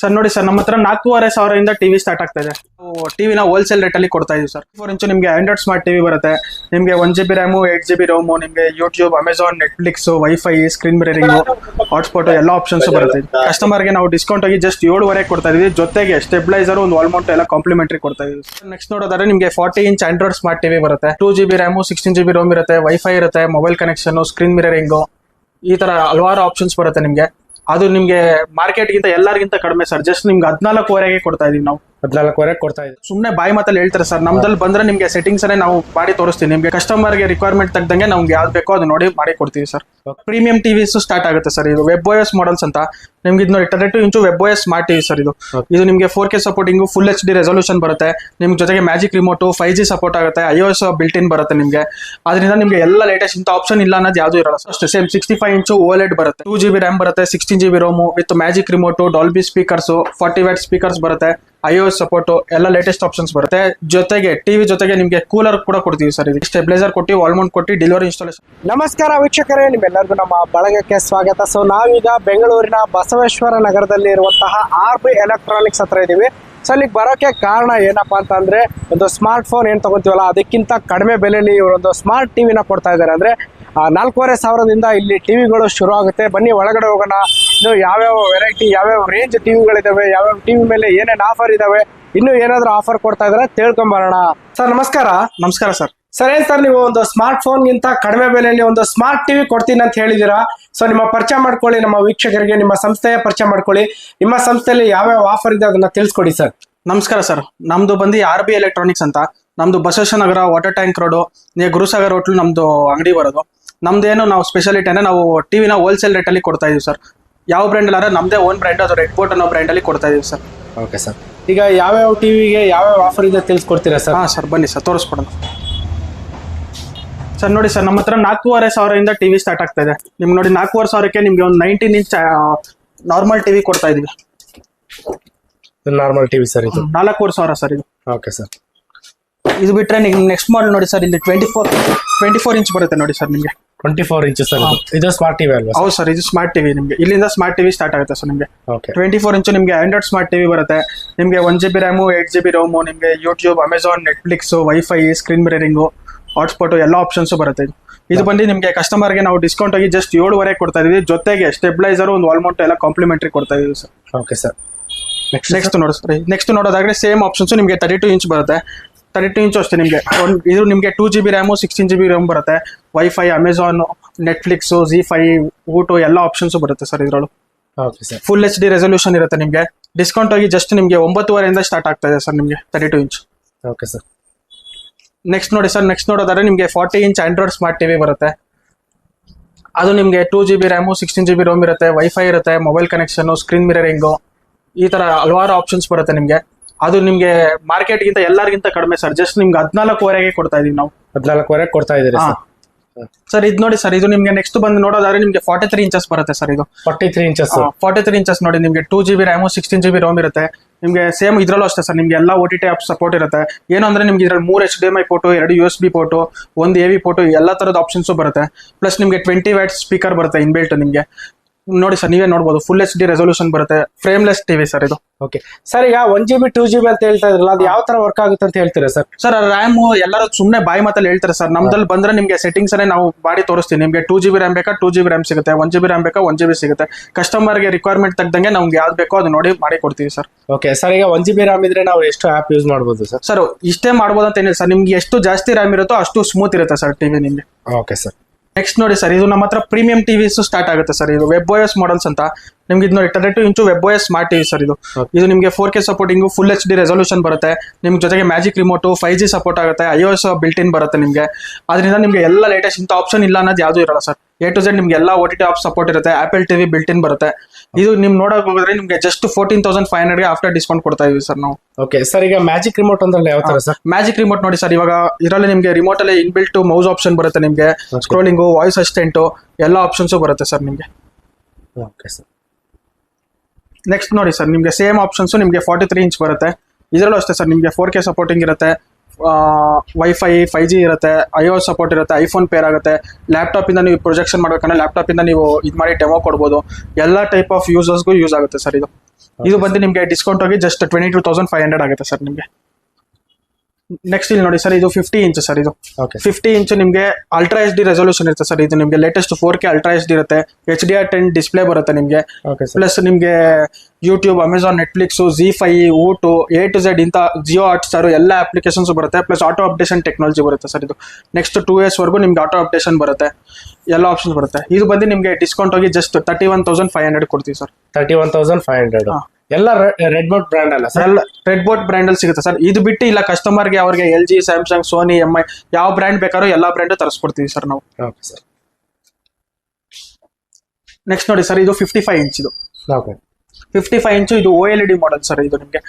Sir, ನೋಡಿ sir, ನಮ್ಮ ಹತ್ರ ನಾಲ್ಕೂವರೆ ಸಾವಿರದಿಂದ ಟಿವಿ ಸ್ಟಾರ್ಟ್ ಆಗ್ತಾ ಇದೆ. ಟಿವಿನ ಹೋಲ್ಸೇಲ್ ಅಲ್ಲಿ ಕೊಡ್ತಾ ಇದೀವಿ ಸರ್. ಫೋರ್ ಇಂಚು ನಿಮಗೆ ಆಂಡ್ರಾಯ್ಡ್ ಸ್ಮಾರ್ಟ್ ಟಿವಿ ಬರುತ್ತೆ. ನಿಮಗೆ one G B RAM eight G B ROM ನಿಮಗೆ YouTube Amazon Netflix WiFi screen mirroring hotspot ಎಲ್ಲ ಆಪ್ಷನ್ಸ್ ಬರುತ್ತೆ. ಕಸ್ಟಮರ್ಗೆ ನಾವು ಡಿಸ್ಕೌಂಟ್ ಆಗಿ ಜಸ್ಟ್ ಏಳುವರೆ ಕೊಡ್ತಾ ಇದೀವಿ. ಜೊತೆಗೆ ಸ್ಟೆಬಿಲೈಸರ್ ಒಂದು ಆಲ್ಮೋಟ್ ಎಲ್ಲ ಕಾಂಪ್ಲಿಮೆಂಟರಿ ಕೊಡ್ತಾ ಇದೀವಿ ನೆಕ್ಸ್ಟ್ ನೋಡೋದಾದ್ರೆ ನಿಮಗೆ forty inch Android smart TV ಬರುತ್ತೆ. Two G B RAM sixteen G B ROM ಇರುತ್ತೆ. ವೈಫೈ ಇರುತ್ತೆ. ಮೊಬೈಲ್ ಕನೆಕ್ಷನ್ ಸ್ಕ್ರೀನ್ ಮಿರರಿಂಗು ಈ ತರ ಹಲವಾರು ಆಪ್ಷನ್ಸ್ ಬರುತ್ತೆ ನಿಮಗೆ. ಅದು ನಿಮ್ಗೆ ಮಾರ್ಕೆಟ್ಗಿಂತ ಎಲ್ಲರಿಗಿಂತ ಕಡಿಮೆ ಸರ್. ಜಸ್ಟ್ ನಿಮ್ಗೆ ಹದಿನಾಲ್ಕುವರೆಗೆ ಕೊಡ್ತಾ ಇದೀವಿ ನಾವು. ಹದಿನಾಲ್ಕುವರೆ ಕೊಡ್ತಾ ಇದ್ದೀವಿ ಸುಮ್ಮನೆ ಬಾಯಿ ಮಾತಲ್ಲಿ ಹೇಳ್ತಾರೆ ಸರ್? ನಮ್ದಲ್ಲಿ ಬಂದ್ರೆ ನಿಮಗೆ ಸೆಟ್ಟಿಂಗ್ಸ್ ಅನ್ನೇ ನಾವು ಮಾಡಿ ತೋರಿಸ್ತೀವಿ. ನಿಮಗೆ ಕಸ್ಟಮರ್ಗೆ ರಿಕ್ವೈರ್ಮೆಂಟ್ ತಗ್ದಂಗೆ ನಮ್ಗೆ ಯಾವ್ದು ಬೇಕೋ ಅದು ನೋಡಿ ಮಾಡಿ ಕೊಡ್ತೀವಿ ಸರ್. ಪ್ರೀಮಿಯಂ ಟಿವಿಸ್ ಸ್ಟಾರ್ಟ್ ಆಗುತ್ತೆ ಸರ್ ಇದು. ವೆಬ್ ಓಎಸ್ ಮಾಡಲ್ಸ್ ಅಂತ. ನಿಮ್ಗೆ ಇದು ನೋಡಿ thirty two inch web OS smart TV sir ಇದು. ಇದು ನಿಮಗೆ four K supporting full H D resolution ಬರುತ್ತೆ. ನಿಮ್ ಜೊತೆಗೆ magic remote five G support ಆಗುತ್ತೆ ಐ ಎಸ್ ಬಿಲ್ಟ್ ಇನ್ ಬರುತ್ತೆ ನಿಮಗೆ. ಅದರಿಂದ ನಿಮಗೆ ಎಲ್ಲ ಲೇಟೆಸ್ಟ್ ಇಂಥ ಆಪ್ಷನ್ ಇಲ್ಲ ಅನ್ನೋದು ಯಾವುದು ಇರಲ್ಲ ಅಷ್ಟೇ same sixty five inch OLED ಬರುತ್ತೆ. ಟೂ ಜಿ ಬಿ ರ್ಯಾಮ್ ಬರುತ್ತೆ sixteen G B ROM with magic remote Dolby speakers forty watt speakers ಬರುತ್ತೆ ಐ ಎಸ್ ಸಪೋರ್ಟ್ ಎಲ್ಲ ಲೇಟೆಸ್ಟ್ ಆಪ್ಷನ್ಸ್ ಬರುತ್ತೆ. ಜೊತೆಗೆ ಟಿವಿ ಜೊತೆಗೆ ನಿಮಗೆ ಕೂಲರ್ ಕೂಡ ಕೊಡ್ತೀವಿ ಸರ್ ಇದು. ಸ್ಟೆಬಿಲೈಸರ್ ಕೊಟ್ಟು ವಾಲ್ಮೌಂಟ್ ಕೊಟ್ಟು ಡೆಲಿವರಿ ಇನ್ಸ್ಟಾಲೇಷನ್ ನಮಸ್ಕಾರ ವೀಕ್ಷಕರೇ ನಿಮ್ಮೆಲ್ಲರಿಗೂ ನಮ್ಮ ಬಳಗಕ್ಕೆ ಸ್ವಾಗತ. ಸೊ ನಾವೀಗ ಬೆಂಗಳೂರಿನ ಬಸವೇಶ್ವರ ನಗರದಲ್ಲಿ ಇರುವಂತಹ ಆರ್ ಬಿ ಎಲೆಕ್ಟ್ರಾನಿಕ್ಸ್ ಹತ್ರ ಇದ್ದೀವಿ ಸೊ ಅಲ್ಲಿಗೆ ಬರೋಕೆ ಕಾರಣ ಏನಪ್ಪಾ ಅಂತಂದ್ರೆ ಒಂದು ಸ್ಮಾರ್ಟ್ ಫೋನ್ ಏನ್ ತಗೊಂತೀವಲ್ಲ, ಅದಕ್ಕಿಂತ ಕಡಿಮೆ ಬೆಲೆಯಲ್ಲಿ ಇವರೊಂದು ಸ್ಮಾರ್ಟ್ ಟಿವಿನ ಕೊಡ್ತಾ ಇದ್ದಾರೆ. ಅಂದ್ರೆ ನಾಲ್ಕೂವರೆ ಸಾವಿರದಿಂದ ಇಲ್ಲಿ ಟಿವಿಗಳು ಶುರು ಆಗುತ್ತೆ. ಬನ್ನಿ, ಒಳಗಡೆ ಹೋಗೋಣ. ಇನ್ನು ಯಾವ್ಯಾವ ವೆರೈಟಿ ಯಾವ್ಯಾವ ರೇಂಜ್ ಟಿವಿಗಳಿದಾವೆ ಯಾವ್ಯಾವ ಟಿವಿ ಮೇಲೆ ಏನೇನು ಆಫರ್ ಇದಾವೆ, ಇನ್ನು ಏನಾದ್ರು ಆಫರ್ ಕೊಡ್ತಾ ಇದಾರೆ ತಿಳ್ಕೊಂಬರೋಣ. ಸರ್ ನಮಸ್ಕಾರ. ನಮಸ್ಕಾರ ಸರ್ ಸರ್ ಏನ್ ಸರ್ ನೀವು ಒಂದು ಸ್ಮಾರ್ಟ್ ಫೋನ್ಗಿಂತ ಕಡಿಮೆ ಬೆಲೆಯಲ್ಲಿ ಒಂದು ಸ್ಮಾರ್ಟ್ ಟಿವಿ ಕೊಡ್ತೀನಿ ಅಂತ ಹೇಳಿದ್ದೀರಾ ಸೊ ನಿಮ್ಮ ಪರಿಚಯ ಮಾಡ್ಕೊಳ್ಳಿ ನಮ್ಮ ವೀಕ್ಷಕರಿಗೆ ನಿಮ್ಮ ಸಂಸ್ಥೆಯ ಪರಿಚಯ ಮಾಡ್ಕೊಳ್ಳಿ. ನಿಮ್ಮ ಸಂಸ್ಥೆಯಲ್ಲಿ ಯಾವ್ಯಾವ ಆಫರ್ ಇದೆ ಅದನ್ನ ತಿಳಿಸ್ಕೊಡಿ ಸರ್. ನಮಸ್ಕಾರ ಸರ್. ನಮ್ದು ಬಂದು ಆರ್ ಬಿ ಎಲೆಕ್ಟ್ರಾನಿಕ್ಸ್ ಅಂತ. ನಮ್ದು Basaveshwara Nagar water tank road Gurusagar hotel ನಮ್ದು ಅಂಗಡಿ ಬರೋದು. ನಮ್ದೇನು ನಾವು ಸ್ಪೆಷಾಲಿಟಿ ಅಂದ್ರೆ ನಾವು ಟಿವಿನ ಹೋಲ್ಸೇಲ್ ರೇಟಲ್ಲಿ ಕೊಡ್ತಾ ಇದೀವಿ ಸರ್. ಯಾವ ಬ್ರ್ಯಾಂಡ್ ಅಲ್ಲ ನಮ್ದೇ ಓನ್ ಬ್ರ್ಯಾಂಡ್ ಅದು ರೆಡ್ ಬೋಟ್ ಅನ್ನೋ ಬ್ರ್ಯಾಂಡಲ್ಲಿ ಕೊಡ್ತಾ ಇದೀವಿ ಸರ್. ಓಕೆ ಸರ್ ಈಗ ಯಾವ್ಯಾವ ಟಿವಿಗೆ ಯಾವ್ಯಾವ ಆಫರ್ ಇದೆ ತಿಳಿಸ್ಕೊಡ್ತೀರಾ ಸರ್? ಹಾಂ ಸರ್ ಬನ್ನಿ ಸರ್ ತೋರಿಸ್ಕೊಡೋಣ. ಸರ್ ನೋಡಿ ಸರ್ ನಮ್ಮ ಹತ್ರ ನಾಲ್ಕೂವರೆ ಸಾವಿರದಿಂದ ಟಿವಿ ಸ್ಟಾರ್ಟ್ ಆಗ್ತಾ ಇದೆ. ನಿಮ್ಗೆ ನೋಡಿ ನಾಲ್ಕೂವರೆ ಸಾವಿರಕ್ಕೆ ನಿಮ್ಗೆ ಒಂದು ನೈನ್ಟೀನ್ ಇಂಚ್ ನಾರ್ಮಲ್ ಟಿವಿ ಕೊಡ್ತಾ ಇದೀವಿ. ನಾರ್ಮಲ್ ಟಿವಿ ಸರ್ ಇದು. ನಾಲ್ಕೂವರೆ ಸಾವಿರ ಸರ್ ಇದು. ಓಕೆ ಸರ್ ಇದು ಬಿಟ್ರೆ ನಿಮ್ಗೆ ನೆಕ್ಸ್ಟ್ ಮಾಡಲ್ ನೋಡಿ ಸರ್ ಇಲ್ಲಿ twenty four twenty four inch ಬರುತ್ತೆ ನೋಡಿ ಸರ್ ನಿಮಗೆ. ಟ್ವೆಂಟಿ ಫೋರ್ ಇಂಚಸ್ ಸರ್ ಇದು. ಸ್ಮಾರ್ಟ್ ಟಿವಿ ಅಲ್ವಾ ಹೌದು ಸರ್ ಇದು ಸ್ಮಾರ್ಟ್ ಟಿವಿ ನಿಮಗೆ. ಇಲ್ಲಿಂದ ಸ್ಮಾರ್ಟ್ ಟಿವಿ ಸ್ಟಾರ್ಟ್ ಆಗುತ್ತೆ ಸರ್ ನಿಮಗೆ. ಓಕೆ ಟ್ವೆಂಟಿ ಫೋರ್ ಇಂಚು ನಿಮಗೆ ಆಂಡ್ರಾಯ್ಡ್ ಸ್ಮಾರ್ಟ್ ಟಿವಿ ಬರುತ್ತೆ. ನಿಮಗೆ one G B RAM eight G B ROM ನಿಮಗೆ YouTube Amazon Netflix WiFi screen mirroring hotspot ಎಲ್ಲ ಆಪ್ಷನ್ಸ್ ಬರುತ್ತೆ. ಇದು ಇದು ಬಂದು ನಿಮಗೆ ಕಸ್ಟಮರ್ಗೆ ನಾವು ಡಿಸ್ಕೌಂಟ್ ಆಗಿ ಜಸ್ಟ್ ಏಳುವರೆ ಕೊಡ್ತಾ ಇದೀವಿ. ಜೊತೆಗೆ ಸ್ಟೆಬಿಲೈಸರ್ ಒಂದು ವಾಲ್ಮೌಂಟ್ ಎಲ್ಲ ಕಾಂಪ್ಲಿಮೆಂಟರಿ ಕೊಡ್ತಾ ಇದೀವಿ ಸರ್ ಓಕೆ ಸರ್ ನೆಕ್ಸ್ಟ್ ನೋಡಿ ಸರ್ ನೆಕ್ಸ್ಟ್ ನೋಡೋದಾದ್ರೆ ಸೇಮ್ ಆಪ್ಷನ್ಸ್ ನಿಮಗೆ ತರ್ಟಿ ಟು ಇಂಚ್ ಬರುತ್ತೆ. ತರ್ಟಿ ಟು ಇಂಚು ಅಷ್ಟೇ ನಿಮಗೆ. ಒಂದು ಇದು ನಿಮಗೆ two G B RAM sixteen G B RAM ಬರುತ್ತೆ. ವೈಫೈ ಅಮೆಝಾನು ನೆಟ್ಫ್ಲಿಕ್ಸು ಜಿ ಫೈ ಊಟು ಎಲ್ಲ ಆಪ್ಷನ್ಸ್ ಬರುತ್ತೆ ಸರ್ ಇದರಲ್ಲೂ. Okay sir full H D resolution ಇರುತ್ತೆ ನಿಮಗೆ. ಡಿಸ್ಕೌಂಟ್ ಆಗಿ ಜಸ್ಟ್ ನಿಮಗೆ ಒಂಬತ್ತುವರೆಯಿಂದ ಸ್ಟಾರ್ಟ್ ಆಗ್ತಾ ಇದೆ ಸರ್ ನಿಮಗೆ thirty two inch okay sir next ನೋಡಿ ಸರ್ ನೆಕ್ಸ್ಟ್ ನೋಡೋದಾದ್ರೆ ನಿಮಗೆ forty inch Android smart TV ಬರುತ್ತೆ. ಅದು ನಿಮಗೆ two G B RAM sixteen G B ROM ಇರುತ್ತೆ ವೈಫೈ ಇರುತ್ತೆ ಮೊಬೈಲ್ ಕನೆಕ್ಷನ್ನು ಸ್ಕ್ರೀನ್ ಮಿರರಿಂಗು ಈ ಥರ ಹಲವಾರು ಆಪ್ಷನ್ಸ್ ಬರುತ್ತೆ ನಿಮಗೆ. ಅದು ನಿಮಗೆ ಮಾರ್ಕೆಟ್ಗಿಂತ ಎಲ್ಲರಿಗಿಂತ ಕಡಿಮೆ ಸರ್ ಜಸ್ಟ್ ನಿಮ್ಗೆ ಹದಿನಾಲ್ಕುವರೆಗೆ ಕೊಡ್ತಾ ಇದ್ದೀವಿ ನಾವು. ಹದಿನಾಲ್ಕುವರೆಗೆ ಕೊಡ್ತಾ ಇದ್ದೀರಿ ಸರ್ ಇದು ನೋಡಿ ಸರ್ ಇದು ನಿಮಗೆ ನೆಕ್ಸ್ಟ್ ಬಂದು ನೋಡೋದಾದ್ರೆ ನಿಮಗೆ ಫಾರ್ಟಿ ತ್ರೀ ಇಂಚಸ್ ಬರುತ್ತೆ ಸರ್ ಇದು. Forty three inches forty three inches ನೋಡಿ ನಿಮಗೆ two G B RAM sixteen G B ROM ಇರುತ್ತೆ. ನಿಮಗೆ ಸೇಮ್ ಇದ್ರಲ್ಲೂ ಅಷ್ಟೇ ಸರ್ ನಿಮಗೆ ಎಲ್ಲ O T T app support ಇರುತ್ತೆ. ಏನು ಅಂದ್ರೆ ನಿಮ್ಗೆ ಇದ್ರಲ್ಲಿ ಮೂರು H D M I port ಎರಡು ಯು ಎಸ್ ಬಿ ಫೋಟೋ ಒಂದು ಎ ವಿ ಫೋಟೋ ಎಲ್ಲ ಥರದ ಆಪ್ಷನ್ಸು ಬರುತ್ತೆ. ಪ್ಲಸ್ ನಿಮಗೆ ಟ್ವೆಂಟಿ ವ್ಯಾಟ್ ಸ್ಪೀಕರ್ ಬರುತ್ತೆ ಇನ್ಬಿಲ್ಟ್ ನಿಮಗೆ. ನೋಡಿ ಸರ್ ನೀವೇ ನೋಡಬಹುದು ಫುಲ್ ಎಚ್ ಡಿ ರೆಸೊಲ್ಯೂಷನ್ ಬರುತ್ತೆ. ಫ್ರೇಮ್ಲೆಸ್ ಟಿವಿ ಸರ್ ಇದು. ಓಕೆ ಸರ್ ಈಗ one G B two G B ಅಂತ ಹೇಳ್ತಾ ಇದ್ರಲ್ಲ ಅದು ಯಾವ ತರ ವರ್ಕ್ ಆಗುತ್ತೆ ಅಂತ ಹೇಳ್ತೀರಾ ಸರ್ ಸರ್ ರ್ಯಾಮ್ ಎಲ್ಲರೂ ಸುಮ್ಮನೆ ಬಾಯಿ ಮಾತಲ್ಲಿ ಹೇಳ್ತಾರೆ ಸರ್ ನಮ್ದಲ್ಲಿ ಬಂದ್ರೆ ನಿಮಗೆ ಸೆಟ್ಟಿಂಗ್ಸ್ ಅನ್ನೇ ನಾವು ಮಾಡಿ ತೋರಿಸ್ತೀವಿ ನಿಮಗೆ ಟೂ ಜಿ ಬಿ ರ್ಯಾಮ್ ಬೇಕಾ ಟೂ ಜಿ ಬಿ ರ್ಯಾಮ್ ಸಿಗುತ್ತೆ. ಒನ್ ಜಿ ಬಿ ರ್ಯಾಮ್ ಬೇಕಾ ಒನ್ ಜಿ ಬಿ ಸಿಗುತ್ತೆ ಕಸ್ಟಮರ್ಗೆ ರಿಕ್ವೈರ್ಮೆಂಟ್ ತಗ್ದಂಗೆ ನಮ್ಗೆ ಯಾವ್ದು ಬೇಕೋ ಅದು ನೋಡಿ ಮಾಡಿ ಕೊಡ್ತೀವಿ ಸರ್ ಓಕೆ ಸರ್ ಈಗ ಒನ್ ಜಿ ಬಿ ರ್ಯಾಮ್ ಇದ್ರೆ ನಾವು ಎಷ್ಟು ಆ್ಯಪ್ ಯೂಸ್ ಮಾಡ್ಬೋದು ಸರ್ ಸರ್ ಇಷ್ಟೇ ಮಾಡ್ಬೋದು ಅಂತ ಏನಿಲ್ಲ ಸರ್ ನಿಮ್ಗೆ ಎಷ್ಟು ಜಾಸ್ತಿ ರ್ಯಾಮ್ ಇರುತ್ತೋ ಅಷ್ಟು ಸ್ಮೂತ್ ಇರುತ್ತೆ ಸರ್ ಟಿವಿ ನಿಮಗೆ. ಓಕೆ ಸರ್ ನೆಕ್ಸ್ಟ್ ನೋಡಿ ಸರ್ ಇದು ನಮ್ಮ ಹತ್ರ ಪ್ರೀಮಿಯಂ ಟಿವಿಸ್ ಸ್ಟಾರ್ಟ್ ಆಗುತ್ತೆ ಸರ್ ಇದು ವೆಬ್ ಓಎಸ್ ಮಾಡಲ್ಸ್ ಅಂತ. ನಿಮ್ಗೆ ಇದು ನೋಡಿ thirty two inch web OS smart TV sir ಇದು. ಇದು ನಿಮಗೆ four K supporting full H D resolution ಬರುತ್ತೆ. ನಿಮ್ ಜೊತೆಗೆ magic remote five G support ಆಗುತ್ತೆ. ಐ ಎಸ್ ಬಿಲ್ಟ್ ಇನ್ ಬರುತ್ತೆ ನಿಮಗೆ. ಅದರಿಂದ ನಿಮಗೆ ಎಲ್ಲ ಲೇಟೆಸ್ಟ್ ಇಂಥ ಆಪ್ಷನ್ ಇಲ್ಲ ಅನ್ನೋದು ಯಾವುದೂ ಇರಲ್ಲ ಸರ್ ಎ ಟು ಝೆಡ್ ನಿಮ್ಗೆ ಎಲ್ಲ O T T app support ಇರುತ್ತೆ. ಆಪಲ್ ಟಿವಿ ಬಿಲ್ಟ್ ಇನ್ ಬರುತ್ತೆ. ಇದು ನಿಮ್ ನೋಡಕ್ ಹೋಗಿದ್ರೆ ನಿಮಗೆ just fourteen thousand five hundred after discount ಕೊಡ್ತಾ ಇದೀವಿ ಸರ್ ನಾವು. ಓಕೆ ಸರ್ ಈಗ ಮ್ಯಾಜಿಕ್ ರಿಮೋಟ್ ಅಂದ್ರೆ ಯಾವ ತರ ಸರ್ ಮ್ಯಾಜಿಕ್ ರಿಮೋಟ್ ನೋಡಿ ಸರ್ ಇವಾಗ ಇದರಲ್ಲಿ ನಿಮಗೆ ರಿಮೋಟ್ ಅಲ್ಲಿ ಇನ್ಬಿಲ್ಟ್ ಮೌಸ್ ಆಪ್ಷನ್ ಬರುತ್ತೆ ನಿಮಗೆ. ಸ್ಕ್ರೋಲಿಂಗು ವಾಯ್ಸ್ ಅಸಿಸ್ಟೆಂಟು ಎಲ್ಲ ಆಪ್ಷನ್ಸು ಬರುತ್ತೆ ಸರ್ ನಿಮಗೆ. ಓಕೆ ಸರ್ ನೆಕ್ಸ್ಟ್ ನೋಡಿ ಸರ್ ನಿಮಗೆ ಸೇಮ್ ಆಪ್ಷನ್ಸು ನಿಮಗೆ ಫಾರ್ಟಿ ತ್ರೀ ಇಂಚ್ ಬರುತ್ತೆ. ಇದರಲ್ಲೂ ಅಷ್ಟೇ ಸರ್ ನಿಮಗೆ ಫೋರ್ ಕೆ ಸಪೋರ್ಟಿಂಗ್ ಇರುತ್ತೆ. ವೈಫೈ ಫೈ ಜಿ ಇರುತ್ತೆ ಐ ಓ ಸಪೋರ್ಟ್ ಇರುತ್ತೆ ಐಫೋನ್ ಪೇರ್ ಆಗುತ್ತೆ. ಲ್ಯಾಪ್ಟಾಪಿಂದ ನೀವು ಪ್ರೊಜೆಕ್ಷನ್ ಮಾಡ್ಬೇಕಂದ್ರೆ ಲ್ಯಾಪ್ಟಾಪಿಂದ ನೀವು ಇದು ಮಾಡಿ ಡೆಮೋ ಕೊಡ್ಬೋದು. ಎಲ್ಲ ಟೈಪ್ ಆಫ್ ಯೂಸರ್ಸ್ಗೂ ಯೂಸ್ ಆಗುತ್ತೆ ಸರ್ ಇದು. ಇದು ಬಂದು ನಿಮಗೆ ಡಿಸ್ಕೌಂಟ್ ಹೋಗಿ just twenty two thousand five hundred ಆಗುತ್ತೆ ಸರ್ ನಿಮಗೆ. ನೆಕ್ಸ್ಟ್ ಇಲ್ಲಿ ನೋಡಿ ಸರ್ ಇದು ಫಿಫ್ಟಿ ಇಂಚ್ ಸರ್ ಇದು. ಓಕೆ ಫಿಫ್ಟಿ ಇಂಚ್ ನಿಮಗೆ ಅಲ್ಟ್ರಾ ಎಚ್ ಡಿ ರೆಸೊಲ್ಯೂಷನ್ ಇರುತ್ತೆ ಸರ್ ಇದು ನಿಮಗೆ latest four K ultra H D ಇರುತ್ತೆ H D R ten display ಬರುತ್ತೆ ನಿಮಗೆ. ಪ್ಲಸ್ ನಿಮಗೆ YouTube Amazon Netflix Zee five Voot A to Z ಇಂಥ ಜಿಯೋ ಹಾಟ್ ಸರ್ ಎಲ್ಲ ಅಪ್ಲಿಕೇಶನ್ಸ್ ಬರುತ್ತೆ. ಪ್ಲಸ್ ಆಟೋ ಅಪ್ಡೇಷನ್ ಟೆಕ್ನಾಲಜಿ ಬರುತ್ತೆ ಸರ್ ಇದು. ನೆಕ್ಸ್ಟ್ ಟೂ ಇಯರ್ಸ್ವರೆಗೂ ನಿಮ್ಗೆ ಆಟೋ ಅಪ್ಡೇಷನ್ ಬರುತ್ತೆ. ಎಲ್ಲ ಆಪ್ಷನ್ಸ್ ಬರುತ್ತೆ. ಇದು ಬಂದು ನಿಮಗೆ ಡಿಸ್ಕೌಂಟ್ ಹೋಗಿ just thirty one thousand five hundred ಕೊಡ್ತೀವಿ sir thirty one thousand five hundred. ಎಲ್ಲ ರೆಡ್ ಬೋಟ್ ಬ್ರ್ಯಾಂಡ್ ಅಲ್ಲ ಸರ್ ಎಲ್ಲ ರೆಡ್ ಬೋಟ್ ಬ್ರ್ಯಾಂಡ್ ಅಲ್ಲಿ ಸಿಗುತ್ತೆ ಸರ್ ಇದು ಬಿಟ್ಟು ಇಲ್ಲ ಕಸ್ಟಮರ್ಗೆ ಅವ್ರಿಗೆ L G Samsung Sony M I ಯಾವ ಬ್ರ್ಯಾಂಡ್ ಬೇಕಾದ್ರೂ ಎಲ್ಲ ಬ್ರ್ಯಾಂಡ್ ತರಿಸ್ಕೊಡ್ತೀವಿ ಸರ್ ನಾವು. ಓಕೆ ಸರ್ ನೆಕ್ಸ್ಟ್ ನೋಡಿ ಸರ್ ಇದು ಫಿಫ್ಟಿ ಫೈವ್ ಇಂಚ್ ಇದು. ಓಕೆ ಫಿಫ್ಟಿ ಫೈವ್ ಇಂಚು ಇದು O L E D model sir ಇದು ನಿಮಗೆ.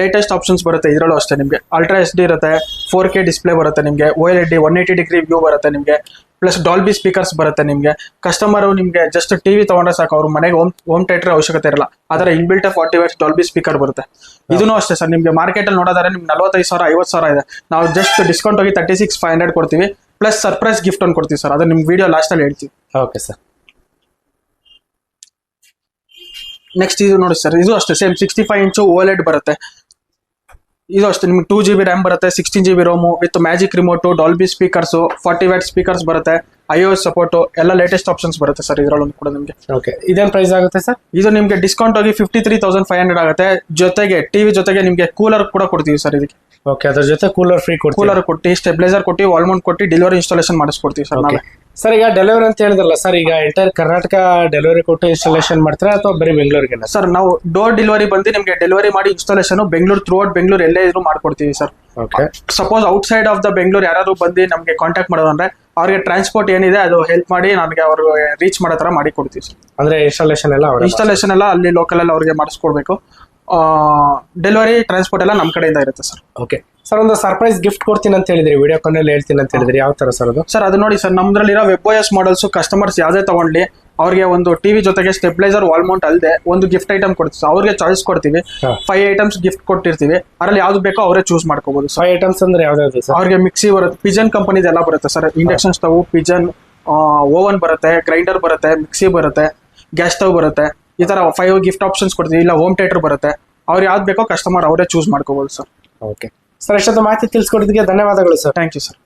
ಲೇಟೆಸ್ಟ್ ಆಪ್ಷನ್ಸ್ ಬರುತ್ತೆ ಇದರಲ್ಲೂ ಅಷ್ಟೇ ನಿಮಗೆ. ಅಲ್ಟ್ರಾ ಎಸ್ ಡಿ ಇರುತ್ತೆ ಫೋರ್ ಕೆ ಡಿಸ್ಪ್ಲೇ ಬರುತ್ತೆ ನಿಮಗೆ O L D one eighty degree view ಬರುತ್ತೆ ನಿಮಗೆ ಪ್ಲಸ್ ಡಾಲ್ಬಿ ಸ್ಪೀಕರ್ಸ್ ಬರುತ್ತೆ ನಿಮಗೆ. ಕಸ್ಟಮರು ನಿಮಗೆ ಜಸ್ಟ್ ಟಿವಿ ತಗೊಂಡ್ರೆ ಸಾಕು ಅವ್ರ ಮನೆಗೆ ಹೋಮ್ ಹೋಮ್ ಥಿಯೇಟರ್ ಅವಶ್ಯಕತೆ ಇರಲ್ಲ. ಅದರ inbuilt forty watt Dolby speaker ಬರುತ್ತೆ. ಇದೂ ಅಷ್ಟೇ ಸರ್ ನಿಮಗೆ ಮಾರ್ಕೆಟಲ್ಲಿ ನೋಡೋದಾದ್ರೆ ನಿಮ್ಗೆ ನಲ್ವತ್ತೈದು ಸಾವಿರ ಐವತ್ತು ಸಾವಿರ ಇದೆ. ನಾವು ಜಸ್ಟ್ ಡಿಸ್ಕೌಂಟ್ ಹೋಗಿ ತರ್ಟಿ ಸಿಕ್ಸ್ ಫೈವ್ ಹಂಡ್ರೆಡ್ ಕೊಡ್ತೀವಿ ಪ್ಲಸ್ ಸರ್ಪ್ರೈಸ್ ಗಿಫ್ಟ್ ಒಂದು ಕೊಡ್ತೀವಿ ಸರ್. ಅದು ನಿಮ್ಗೆ ವಿಡಿಯೋ ಲಾಸ್ಟಲ್ಲಿ ಹೇಳ್ತೀವಿ. ಓಕೆ ಸರ್ ನೆಕ್ಸ್ಟ್ ಇದು ನೋಡಿ ಸರ್ ಇದು ಅಷ್ಟೇ same sixty five inch OLED ಬರುತ್ತೆ. ಇದು ಅಷ್ಟೇ ನಿಮ್ಗೆ ಟೂ ಜಿ ಬಿ ರ್ಯಾಮ್ ಬರುತ್ತೆ sixteen G B ROM with magic remote Dolby speakers forty watt speakers ಬರುತ್ತೆ ಐ ಓ ಎಸ್ ಸಪೋರ್ಟು ಎಲ್ಲ ಲೇಟೆಸ್ಟ್ ಆಪ್ಷನ್ಸ್ ಬರುತ್ತೆ ಸರ್ ಇದರಲ್ಲೂ ಕೂಡ ನಿಮಗೆ. ಓಕೆ ಇದೇನು ಪ್ರೈಸ್ ಆಗುತ್ತೆ ಸರ್ ಇದು ನಿಮಗೆ ಡಿಸ್ಕೌಂಟ್ ಹೋಗಿ fifty three thousand five hundred ಆಗುತ್ತೆ. ಜೊತೆಗೆ ಟಿವಿ ಜೊತೆಗೆ ನಿಮಗೆ ಕೂಲರ್ ಕೂಡ ಕೊಡ್ತೀವಿ ಸರ್ ಇದಕ್ಕೆ. ಓಕೆ ಅದ್ರ ಜೊತೆ ಕೂಲರ್ ಫ್ರೀ ಕೊಡ್ತೀವಿ. ಕೂಲರ್ ಕೊಟ್ಟು ಸ್ಟೆಬ್ಲೈಸರ್ ಕೊಟ್ಟು ವಾಲ್ಮೌಂಟ್ ಕೊಟ್ಟು ಡೆಲಿವರಿ ಇನ್ಸ್ಟಾಲೇಷನ್ ಮಾಡಿಸ್ಕೊಡ್ತೀವಿ ಸರ್ ನಾವೇ. ಸರ್ ಈಗ ಡೆಲಿವರಿ ಅಂತ ಹೇಳಿದ್ರಲ್ಲ ಸರ್ ಈಗ ಎಂಟೈರ್ ಕರ್ನಾಟಕ ಡೆಲಿವರಿ ಕೊಟ್ಟು ಇನ್ಸ್ಟಾಲೇಷನ್ ಮಾಡ್ತಾರೆ ಅಥವಾ ಬರೀ ಬೆಂಗಳೂರಿಗೆ ಸರ್ ನಾವು ಡೋರ್ ಡೆಲಿವರಿ ಬಂದು ನಿಮಗೆ ಡೆಲಿವರಿ ಮಾಡಿ installation Bengaluru throughout Bengaluru ಎಲ್ಲೇ ಇದ್ರು ಮಾಡ್ಕೊಡ್ತೀವಿ sir okay suppose outside of the Bengaluru ಯಾರಾದ್ರು ಬಂದು ನಮಗೆ ಕಾಂಟ್ಯಾಕ್ಟ್ ಮಾಡೋದಂದ್ರೆ ಅವ್ರಿಗೆ ಟ್ರಾನ್ಸ್ಪೋರ್ಟ್ ಏನಿದೆ ಅದು ಹೆಲ್ಪ್ ಮಾಡಿ ನನಗೆ ಅವರು ರೀಚ್ ಮಾಡೋ ಥರ ಮಾಡಿ ಕೊಡ್ತೀವಿ ಸರ್ ಅಂದ್ರೆ ಇನ್ಸ್ಟಾಲೇಷನ್ ಎಲ್ಲ ಅವರೇ ಇನ್ಸ್ಟಾಲೇಷನ್ ಎಲ್ಲ ಅಲ್ಲಿ ಲೋಕಲ್ ಅಲ್ಲಿ ಅವ್ರಿಗೆ ಮಾಡಿಸ್ಕೊಡ್ಬೇಕು. ಡೆಲಿವರಿ ಟ್ರಾನ್ಸ್ಪೋರ್ಟ್ ಎಲ್ಲ ನಮ್ಮ ಕಡೆಯಿಂದ ಇರುತ್ತೆ ಸರ್ ಓಕೆ ಸರ್ ಒಂದು ಸರ್ಪ್ರೈಸ್ ಗಿಫ್ಟ್ ಕೊಡ್ತೀನಿ ಅಂತ ಹೇಳಿದ್ರಿ ವಿಡಿಯೋ ಕಾನಲ್ಲಿ ಹೇಳ್ತೀನಿ ಅಂತ ಹೇಳಿದ್ರಿ. ಯಾವ ತರ ಸರ್ ಅದು? ಸರ್ ಅದು ನೋಡಿ ಸರ್ ನಮ್ದ್ರಲ್ಲಿರೋ ವೆಬ್ ಓಎಸ್ ಮಾಡಲ್ಸ್ ಕಸ್ಟಮರ್ಸ್ ಯಾವುದೇ ತಗೊಂಡ್ಲಿ ಅವ್ರಿಗೆ ಒಂದು ಟಿವಿ ಜೊತೆಗೆ ಸ್ಟೆಬ್ಲೈಸರ್ ವಾಲ್ಮೌಂಟ್ ಅಲ್ಲದೆ ಒಂದು ಗಿಫ್ಟ್ ಐಟಮ್ ಕೊಡ್ತೀವಿ ಅವ್ರಿಗೆ ಚಾಯ್ಸ್ ಕೊಡ್ತೀವಿ. ಫೈವ್ ಐಟಮ್ಸ್ ಗಿಫ್ಟ್ ಕೊಟ್ಟಿರ್ತೀವಿ. ಅದ್ರಲ್ಲಿ ಯಾವ್ದು ಬೇಕೋ ಅವರೇ ಚೂಸ್ ಮಾಡ್ಕೋಬಹುದು ಫೈವ್ ಐಟಮ್ಸ್ ಅಂದ್ರೆ ಯಾವ್ದಾದ್ರು ಸರ್? ಅವ್ರಿಗೆ ಮಿಕ್ಸಿ ಬರುತ್ತೆ ಪಿಜನ್ ಕಂಪನಿದು ಎಲ್ಲ ಬರುತ್ತೆ sir. Induction stove Pigeon oven ಬರುತ್ತೆ ಗ್ರೈಂಡರ್ ಬರುತ್ತೆ ಮಿಕ್ಸಿ ಬರುತ್ತೆ ಗ್ಯಾಸ್ ಸ್ಟವ್ ಬರುತ್ತೆ. ಈ ತರ ಫೈವ್ ಗಿಫ್ಟ್ ಆಪ್ಷನ್ಸ್ ಕೊಡ್ತೀವಿ. ಇಲ್ಲ ಹೋಮ್ ಥಿಯೇಟರ್ ಬರುತ್ತೆ. ಅವ್ರು ಯಾವ್ದು ಬೇಕೋ ಕಸ್ಟಮರ್ ಅವರೇ ಚೂಸ್ ಮಾಡ್ಕೋಬಹುದು ಸರ್. ಓಕೆ ಸರ್ ಎಷ್ಟೊತ್ತು ಮಾಹಿತಿ ತಿಳಿಸ್ಕೊಟ್ಟಿದ್ದಕ್ಕೆ ಧನ್ಯವಾದಗಳು ಸರ್. Thank you sir